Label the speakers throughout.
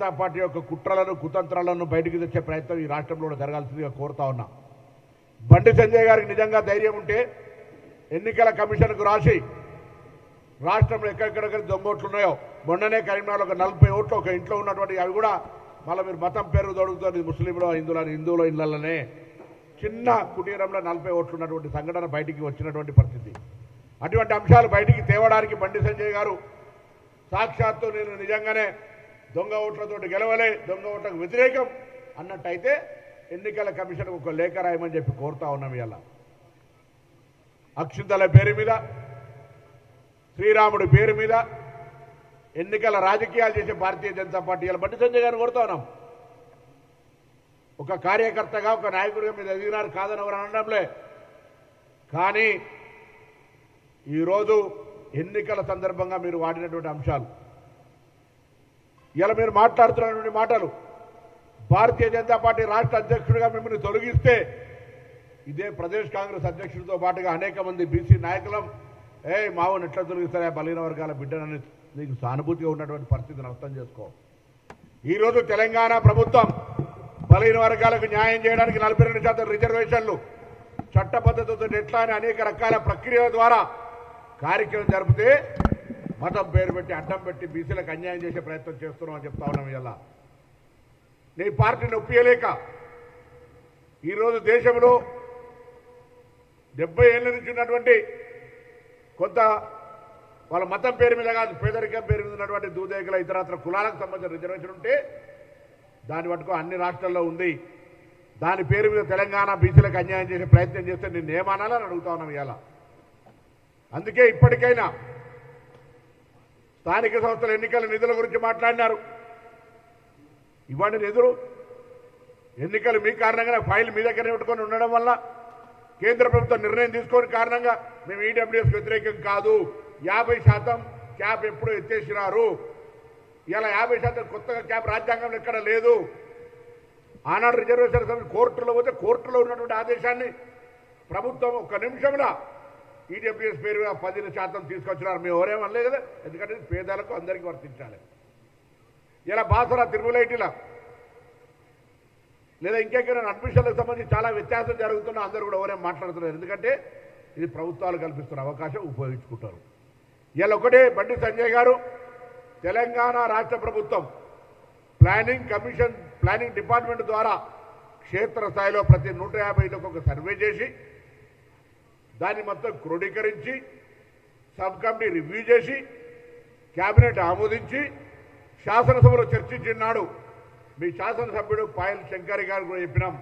Speaker 1: Janata party యొక్క కుట్రలను కుతంత్రాలను బయటికి తెచ్చే ప్రయత్నం ఈ రాష్ట్రంలో కూడా జరగాల్సిందిగా కోరుతా ఉన్నా. బండి సంజయ్ గారికి నిజంగా ధైర్యం ఉంటే ఎన్నికల కమిషన్కు రాసి రాష్ట్రంలో ఎక్కడెక్కడెక్కడ దొంగోట్లున్నాయో ఉన్నాయో మొన్ననే కరీంనగర్లో ఒక నలభై ఓట్లు ఒక ఇంట్లో ఉన్నటువంటి అవి కూడా మళ్ళీ మీరు మతం పేరు దొరుకుతుంది ముస్లింలో హిందువుల హిందువుల ఇళ్ళలోనే. చిన్న కుటీరంలో నలభై ఓట్లు ఉన్నటువంటి సంఘటన బయటికి వచ్చినటువంటి పరిస్థితి. అటువంటి అంశాలు బయటికి తేవడానికి బండి సంజయ్ గారు సాక్షాత్తు నేను నిజంగానే దొంగ ఓట్లతోటి గెలవలే దొంగ ఓట్లకు వ్యతిరేకం అన్నట్టయితే ఎన్నికల కమిషన్ ఒక లేఖ రాయమని చెప్పి కోరుతా ఉన్నాం ఇలా అక్షుతల పేరు మీద శ్రీరాముడి పేరు మీద ఎన్నికల రాజకీయాలు చేసే భారతీయ జనతా పార్టీ ఇలా బండి సంజయ్ గారిని కోరుతా ఉన్నాం. ఒక కార్యకర్తగా ఒక నాయకుడిగా మీద ఎదిగినారు కాదని ఎవరు అనడంలే. కానీ ఈరోజు ఎన్నికల సందర్భంగా మీరు వాడినటువంటి అంశాలు ఇలా మీరు మాట్లాడుతున్నటువంటి మాటలు భారతీయ జనతా పార్టీ రాష్ట్ర అధ్యక్షుడిగా మిమ్మల్ని తొలగిస్తే ఇదే ప్రదేశ్ కాంగ్రెస్ అధ్యక్షుడితో పాటుగా అనేక మంది బీసీ నాయకులం ఏ మావోని ఎట్లా తొలగిస్తారా బలహీన వర్గాల బిడ్డనని నీకు సానుభూతిగా ఉన్నటువంటి పరిస్థితిని అర్థం చేసుకో. ఈరోజు తెలంగాణ ప్రభుత్వం బలహీన వర్గాలకు న్యాయం చేయడానికి నలభై రెండు శాతం రిజర్వేషన్లు చట్ట పద్ధతితో ఎట్లా అని అనేక రకాల ప్రక్రియల ద్వారా కార్యక్రమం జరిపితే మతం పేరు పెట్టి అడ్డం పెట్టి బీసీలకు అన్యాయం చేసే ప్రయత్నం చేస్తున్నాం అని చెప్తా ఉన్నాం ఇలా నీ పార్టీని ఒప్పియలేక ఈరోజు దేశంలో డెబ్బై ఏళ్ళ నుంచి ఉన్నటువంటి కొంత వాళ్ళ మతం పేరు మీద కాదు పేదరికం పేరు మీద ఉన్నటువంటి దూదేగుల ఇతరత్ర కులాలకు సంబంధించిన రిజర్వేషన్ ఉంటే దాన్ని పట్టుకో అన్ని రాష్ట్రాల్లో ఉంది. దాని పేరు మీద తెలంగాణ బీసీలకు అన్యాయం చేసే ప్రయత్నం చేస్తే నేను ఏమనాలని అడుగుతా ఉన్నాం ఇవాళ. అందుకే ఇప్పటికైనా స్థానిక సంస్థల ఎన్నికల నిధుల గురించి మాట్లాడినారు. ఇవ్వండి నిధులు. ఎన్నికలు మీ కారణంగా ఫైల్ మీ దగ్గర పెట్టుకొని ఉండడం వల్ల కేంద్ర ప్రభుత్వం నిర్ణయం తీసుకోని కారణంగా మేము ఈడబ్ల్యూఎస్కి వ్యతిరేకం కాదు. యాభై శాతం క్యాప్ ఎప్పుడు ఎత్తేసినారు. ఇలా యాభై శాతం కొత్తగా క్యాప్ రాజ్యాంగంలో ఎక్కడ లేదు. ఆనాడు రిజర్వేషన్ సమితి కోర్టులో పోతే కోర్టులో ఉన్నటువంటి ఆదేశాన్ని ప్రభుత్వం ఒక నిమిషంలో ఈడబ్ల్యూఎస్ పేరు పది శాతం తీసుకొచ్చినారు. మేము ఎవరేమనలేదు కదా. ఎందుకంటే పేదలకు అందరికీ వర్తించాలి. ఇలా బాసరా తిరుమలైటిలా లేదా ఇంకెక్కడ అడ్మిషన్లకు సంబంధించి చాలా వ్యత్యాసం జరుగుతున్నా అందరూ కూడా ఎవరేం మాట్లాడుతున్నారు ఎందుకంటే ఇది ప్రభుత్వాలు కల్పిస్తున్న అవకాశం ఉపయోగించుకుంటారు. ఇలా ఒకటే బండి సంజయ్ గారు తెలంగాణ రాష్ట్ర ప్రభుత్వం ప్లానింగ్ కమిషన్ ప్లానింగ్ డిపార్ట్మెంట్ ద్వారా క్షేత్రస్థాయిలో ప్రతి నూట యాభై ఒక సర్వే చేసి దాన్ని మొత్తం క్రోడీకరించి సబ్ కమిటీ రివ్యూ చేసి కేబినెట్ ఆమోదించి శాసనసభలో చర్చించినాడు మీ శాసనసభ్యుడు పాయల్ శంకర్ గారు కూడా చెప్పినాం.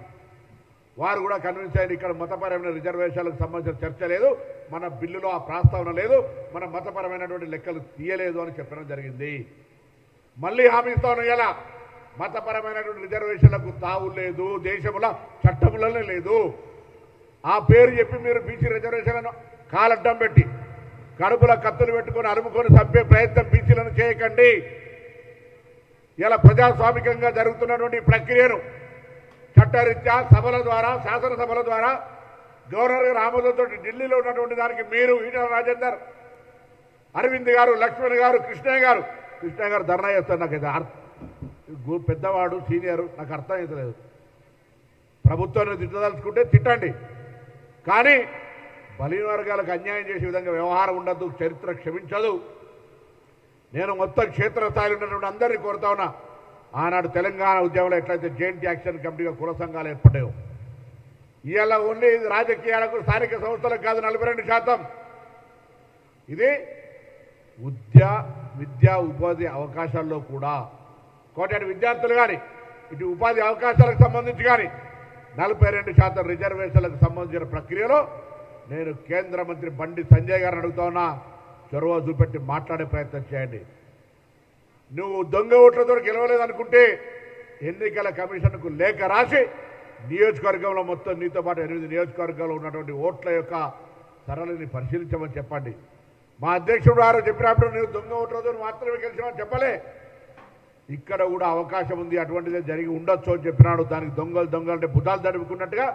Speaker 1: వారు కూడా కన్విన్స్ అయ్యారు ఇక్కడ మతపరమైన రిజర్వేషన్లకు సంబంధించిన చర్చ లేదు మన బిల్లులో ఆ ప్రస్తావన లేదు మన మతపరమైనటువంటి లెక్కలు తీయలేదు అని చెప్పడం జరిగింది. మళ్ళీ హామీ ఇస్తాను ఎలా? మతపరమైనటువంటి రిజర్వేషన్లకు తావు లేదు దేశంలో చట్టములనే లేదు. ఆ పేరు చెప్పి మీరు బీసీ రిజర్వేషన్లను కాలడ్డం పెట్టి కడుపుల కత్తులు పెట్టుకొని అలుముకొని చంపే ప్రయత్నం బీసీలను చేయకండి. ఇలా ప్రజాస్వామికంగా జరుగుతున్నటువంటి ప్రక్రియను చట్టరీత్యా సభల ద్వారా శాసనసభల ద్వారా గవర్నర్ గారు ఢిల్లీలో ఉన్నటువంటి దానికి మీరు ఈటల రాజేందర్ అరవింద్ గారు లక్ష్మణ్ గారు కృష్ణయ్య గారు కృష్ణయ్య గారు ధర్నా చేస్తారు నాకు ఇది అర్థం. పెద్దవాడు సీనియర్ నాకు అర్థం అవుతలేదు ప్రభుత్వాన్ని తిట్టదలుచుకుంటే తిట్టండి. కానీ బలిన వర్గాలకు అన్యాయం చేసే విధంగా వ్యవహారం ఉండద్దు చరిత్ర క్షమించదు. నేను మొత్తం క్షేత్రస్థాయిలో ఉన్నటువంటి అందరినీ కోరుతా ఉన్నా ఆనాడు తెలంగాణ ఉద్యమంలో ఎట్లయితే జెయింట్ యాక్షన్ కమిటీగా కుల సంఘాలు ఏర్పడ్డాయో ఇవాళ ఓన్లీ రాజకీయాలకు స్థానిక సంస్థలకు కాదు నలభై రెండు శాతం. ఇది విద్యా విద్యా ఉపాధి అవకాశాల్లో కూడా. కోటాటి విద్యార్థులు కానీ ఇటు ఉపాధి అవకాశాలకు సంబంధించి కానీ నలభై రెండు శాతం రిజర్వేషన్లకు సంబంధించిన ప్రక్రియలో నేను కేంద్ర మంత్రి బండి సంజయ్ గారిని అడుగుతా ఉన్నా చొరవ చూపెట్టి మాట్లాడే ప్రయత్నం చేయండి. నువ్వు దొంగ ఓట్లతో గెలవలేదనుకుంటే ఎన్నికల కమిషన్కు లేఖ రాసి నియోజకవర్గంలో మొత్తం నీతో పాటు ఎనిమిది నియోజకవర్గాల్లో ఉన్నటువంటి ఓట్ల యొక్క సరళిని పరిశీలించమని చెప్పండి. మా అధ్యక్షుడు గారు చెప్పినప్పుడు నువ్వు దొంగ ఓట్లతో మాత్రమే గెలిచామని చెప్పలే. ఇక్కడ కూడా అవకాశం ఉంది అటువంటిదే జరిగి ఉండొచ్చు అని చెప్పినాడు. దానికి దొంగలు దొంగలు అంటే బుధాలు తడుపుకున్నట్టుగా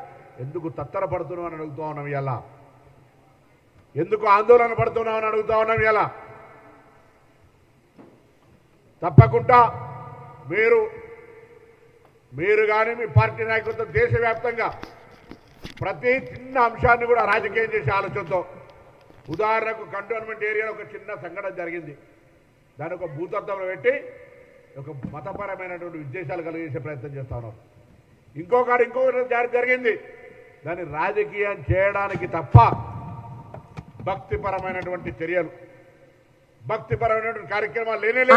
Speaker 1: ఎందుకు తత్తర పడుతున్నావు అని అడుగుతా ఉన్నాం ఇలా ఎందుకు ఆందోళన పడుతున్నావు అని అడుగుతా ఉన్నాం ఇలా తప్పకుండా మీరు మీరు కానీ మీ పార్టీ నాయకులతో దేశవ్యాప్తంగా ప్రతి చిన్న అంశాన్ని కూడా రాజకీయం చేసే ఆలోచనతో ఉదాహరణకు కంటోన్మెంట్ ఏరియాలో ఒక చిన్న సంఘటన జరిగింది. దాని ఒక భూతత్వంలో పెట్టి ఒక మతపరమైనటువంటి ఉద్దేశాలు కలిగేసే ప్రయత్నం చేస్తా ఉన్నారు ఇంకొకటి ఇంకొకటి జారి జరిగింది. దాన్ని రాజకీయం చేయడానికి తప్ప భక్తిపరమైనటువంటి చర్యలు భక్తిపరమైనటువంటి కార్యక్రమాలు లేనే లేవు.